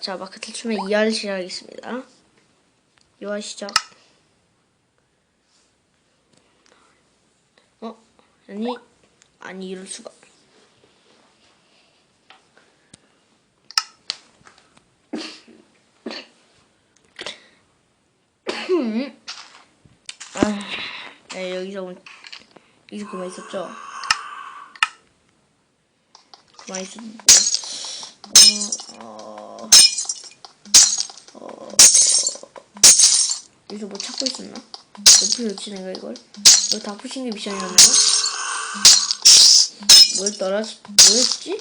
자, 마크 탈출맨 2화를 시작하겠습니다. 2화 시작. 어? 아니, 아니, 이럴 수가. 아, 네, 여기서, 온- 여기서 그만 있었죠? 그만 있었는데. 어, 어, 여기서 뭐 찾고 있었나? 어떻게 놓치 내가 이걸? 이거 다 푸신 게 미션이었나요? 뭐였더라? 뭐였지?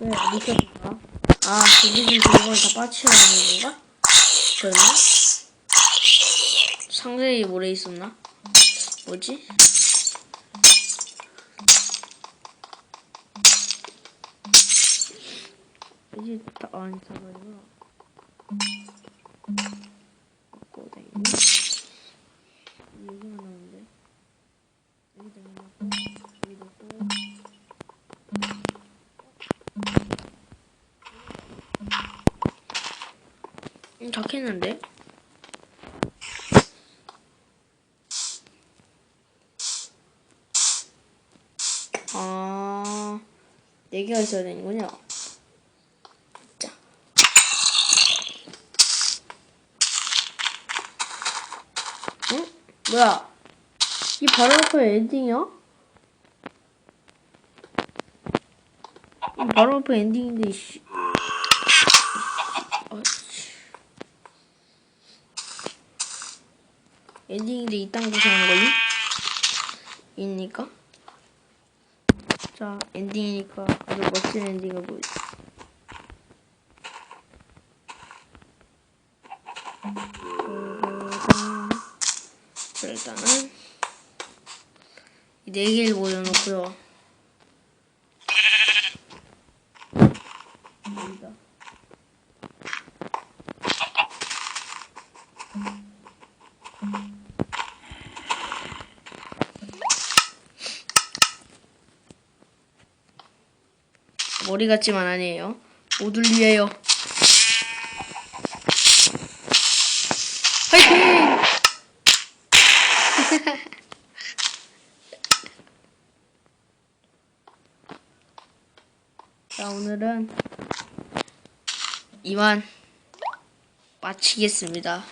왜, 미션인가? 아, 좀 그걸 다 빠치라는 건가? 설마? 상자에 모래 있었나? 뭐지? 이게 다 아니 잠깐만요. 먹고 다니고 여기만 나오는데 여기다 넣고 여기 넣고 음, 다 캤는데? 아, 네 개가 있어야 되는군요. 자. 응? 뭐야? 이 바로 앞에 엔딩이야? 이 바로 앞에 엔딩인데, 씨. 아, 씨. 엔딩인데 이딴 곳에 하는 거니? 이니까? 자, 엔딩이니까 아주 멋진 엔딩을 보여줘. 자, 일단은 이네 개를 보여놓고요. 여기다. 머리 같지만 아니에요. 모두를 위해요. 화이팅! 자, 오늘은 이만 마치겠습니다.